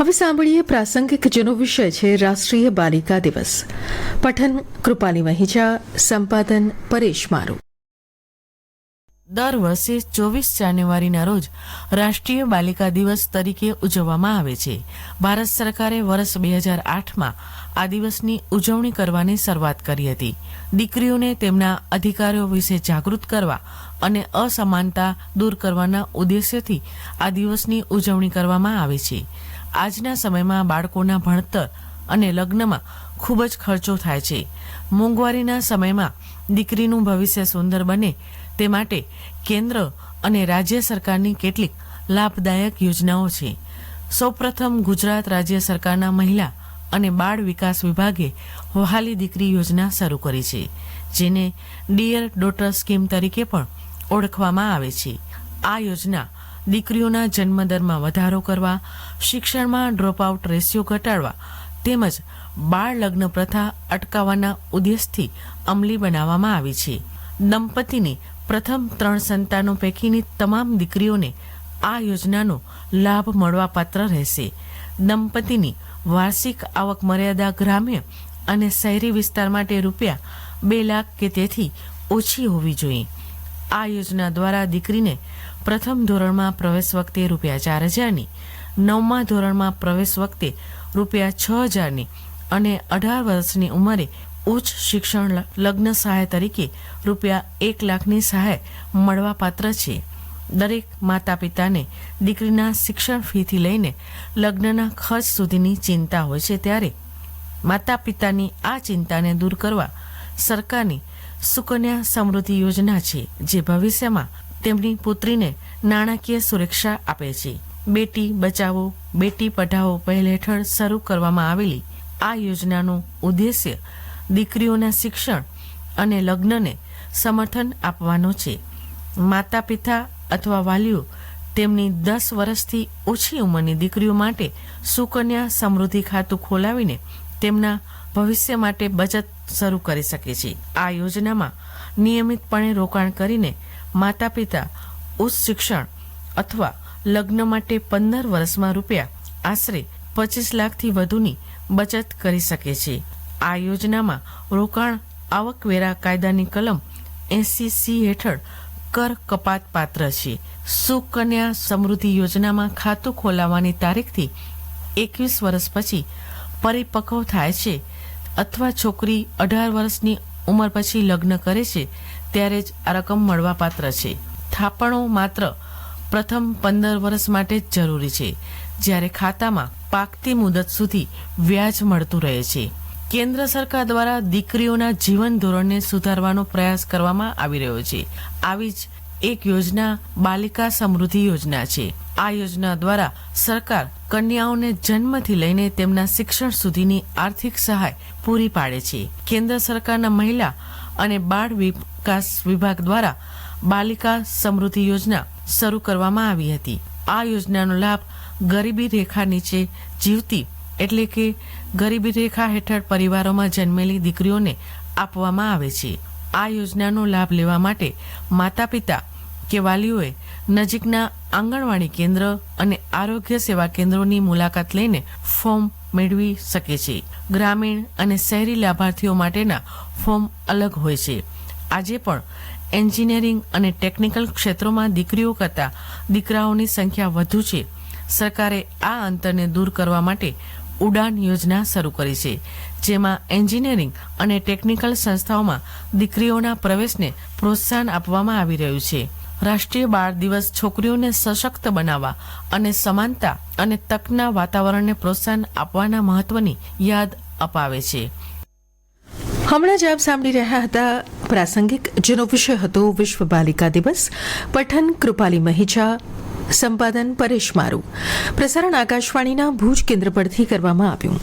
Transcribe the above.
હવે સાંભળીએ પ્રાસંગિક જેનો વિષય છે રાષ્ટ્રીય બાલિકા દિવસ. પઠન કૃપાલી મહિજા, સંપાદન પરેશ મારું. દર વર્ષે ચોવીસ જાન્યુઆરીના રોજ રાષ્ટ્રીય બાલિકા દિવસ તરીકે ઉજવવામાં આવે છે. ભારત સરકારે વર્ષ બે હજાર આઠમાં આ દિવસની ઉજવણી કરવાની શરૂઆત કરી હતી. દીકરીઓને તેમના અધિકારો વિશે જાગૃત કરવા અને અસમાનતા દૂર કરવાના ઉદ્દેશ્યથી આ દિવસની ઉજવણી કરવામાં આવે છે. આજના સમયમાં બાળકોના ભણતર અને લગ્નમાં ખૂબ જ ખર્ચો થાય છે. મોંઘવારીના સમયમાં દીકરીનું ભવિષ્ય સુંદર બને તે માટે કેન્દ્ર અને રાજ્ય સરકારની કેટલીક લાભદાયક યોજનાઓ છે. સૌપ્રથમ ગુજરાત રાજ્ય સરકારના મહિલા અને બાળ વિકાસ વિભાગે વહાલી દીકરી યોજના શરૂ કરી છે, જેને ડિયર ડોટર સ્કીમ તરીકે પણ ઓળખવામાં આવે છે. આ યોજના દીકરીઓના જન્મદરમાં વધારો કરવા, શિક્ષણમાં ડ્રોપઆઉટ રેશિયો ઘટાડવા તેમજ બાળ લગ્ન પ્રથા અટકાવવાના ઉદ્દેશથી અમલી બનાવવામાં આવી છે. દંપતીની પ્રથમ ત્રણ સંતાનો પૈકીની તમામ દીકરીઓને આ યોજનાનો લાભ મળવાપાત્ર રહેશે. દંપતીની વાર્ષિક આવક મર્યાદા ગ્રામ્ય અને શહેરી વિસ્તાર માટે રૂપિયા બે લાખ કે તેથી ઓછી હોવી જોઈએ. આ યોજના દ્વારા દીકરીને પ્રથમ ધોરણમાં પ્રવેશ વખતે રૂપિયા ચાર હજારની, નવમા ધોરણમાં પ્રવેશ વખતે રૂપિયા છ હજારની અને અઢાર વર્ષની ઉંમરે ઉચ્ચ શિક્ષણ લગ્ન સહાય તરીકે રૂપિયા એક લાખની સહાય મળવાપાત્ર છે. દરેક માતા પિતાને દીકરીના શિક્ષણ ફીથી લઈને લગ્નના ખર્ચ સુધીની ચિંતા હોય છે ત્યારે માતા પિતાની આ ચિંતાને દૂર કરવા સરકારની સુકન્યા સમૃદ્ધિ યોજના છે, જે ભવિષ્યમાં તેમની પુત્રીને નાણાકીય સુરક્ષા આપે છે. બેટી બચાવો, બેટી પઢાઓ પહેલ હેઠળ શરૂ કરવામાં આવેલી આ યોજનાનો ઉદ્દેશ્ય દીકરીઓના શિક્ષણ અને લગ્નને સમર્થન આપવાનો છે. માતા પિતા અથવા વાલીઓ તેમની દસ વર્ષથી ઓછી ઉંમરની દીકરીઓ માટે સુકન્યા સમૃદ્ધિ ખાતું ખોલાવીને તેમના ભવિષ્ય માટે બચત શરૂ કરી શકે છે. આ યોજનામાં નિયમિતપણે રોકાણ કરીને માતા પિતા ઉચ્ચ શિક્ષણ અથવા લગ્ન માટે પંદર વર્ષમાં રૂપિયા આશરે પચીસ લાખથી વધુની બચત કરી શકે છે. આ યોજનામાં રોકાણ આવકવેરા કાયદાની કલમ એસી સી હેઠળ કર કપાત પાત્ર છે. સુકન્યા સમૃદ્ધિ યોજનામાં ખાતું ખોલાવવાની તારીખથી એકવીસ વર્ષ પછી પરિપક્વ થાય છે. અથવા છોકરી અઢાર વર્ષની ઉંમર પછી લગ્ન કરે છે, ત્યારે જ આ રકમ મળવાપાત્ર છે. થાપણો માત્ર પ્રથમ પંદર વર્ષ માટે જ જરૂરી છે, જ્યારે ખાતામાં પાકતી મુદત સુધી વ્યાજ મળતું રહે છે. કેન્દ્ર સરકાર દ્વારા દીકરીઓના જીવન ધોરણને સુધારવાનો પ્રયાસ કરવામાં આવી રહ્યો છે. આવી જ એક યોજના બાલિકા સમૃદ્ધિ યોજના છે. આ યોજના દ્વારા સરકાર કન્યાઓને જન્મથી લઈને તેમના શિક્ષણ સુધીની આર્થિક સહાય પૂરી પાડે છે. કેન્દ્ર સરકારના મહિલા અને બાળ વિકાસ વિભાગ દ્વારા બાલિકા સમૃદ્ધિ યોજના શરૂ કરવામાં આવી હતી. આ યોજનાનો લાભ ગરીબી રેખા નીચે જીવતી એટલે કે ગરીબી રેખા હેઠળ પરિવારોમાં જન્મેલી દીકરીઓને આપવામાં આવે છે. આ યોજનાનો લાભ લેવા માટે માતા પિતા કે વાલીઓએ નજીકના આંગણવાડી કેન્દ્ર અને આરોગ્ય સેવા કેન્દ્રોની મુલાકાત લઈને ફોર્મ મેળવી શકે છે. ગ્રામીણ અને શહેરી લાભાર્થીઓ માટેના ફોર્મ અલગ હોય છે. આજે પણ એન્જિનિયરિંગ અને ટેકનિકલ ક્ષેત્રોમાં દીકરીઓ કરતાં દીકરાઓની સંખ્યા વધુ છે. સરકારે આ અંતરને દૂર કરવા માટે ઉડાન યોજના શરૂ કરી છે, જેમાં એન્જિનિયરિંગ અને ટેકનિકલ સંસ્થાઓમાં દીકરીઓના પ્રવેશને પ્રોત્સાહન આપવામાં આવી રહ્યું છે. રાષ્ટ્રીય બાળ દિવસ છોકરીઓને સશક્ત બનાવવા અને સમાનતા અને તકના વાતાવરણને પ્રોત્સાહન આપવાના મહત્વની યાદ અપાવે છે. હમણાં જ આપ સાંભળી રહ્યા હતા પ્રાસંગિક, જેનો વિષય હતો વિશ્વ બાલિકા દિવસ, પઠન કૃપાલી મહિજા, સંપાદન પરેશ મારું. પ્રસારણ આકાશવાણીના ભુજ કેન્દ્ર પરથી કરવામાં આવ્યું.